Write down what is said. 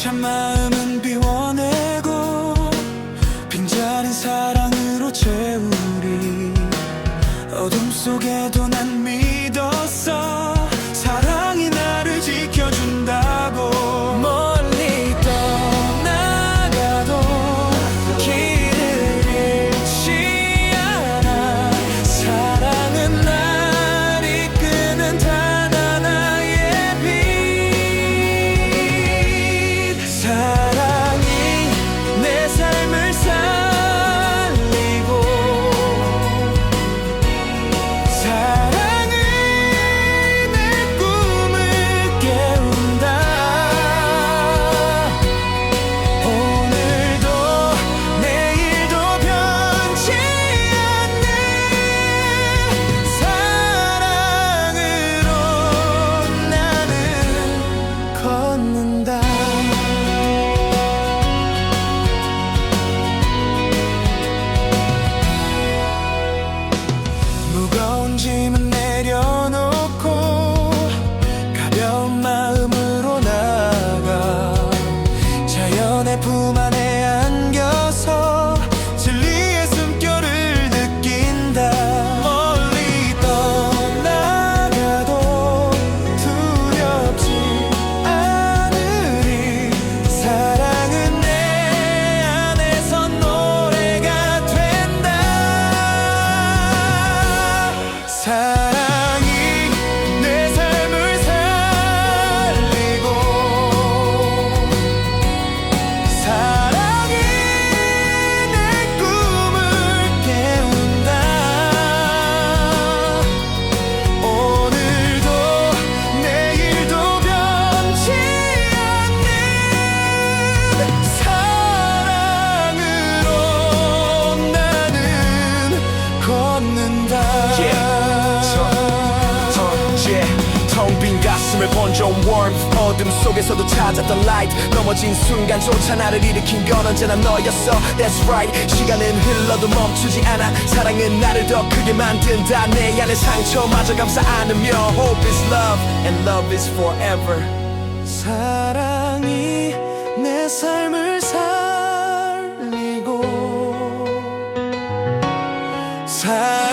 찬 마음은 비워내고 빈자린 사랑으로 채우리. 어둠 속에도 가슴을 번져온 warmth 어둠 속에서도 찾았던 light. 넘어진 순간조차 나를 일으킨 건 언제나 너였어. That's right. 시간은 흘러도 멈추지 않아. 사랑은 나를 더 크게 만든다. 내 안의 상처마저 감싸 안으며 Hope is love and love is forever. 사랑이 내 삶을 살리고 사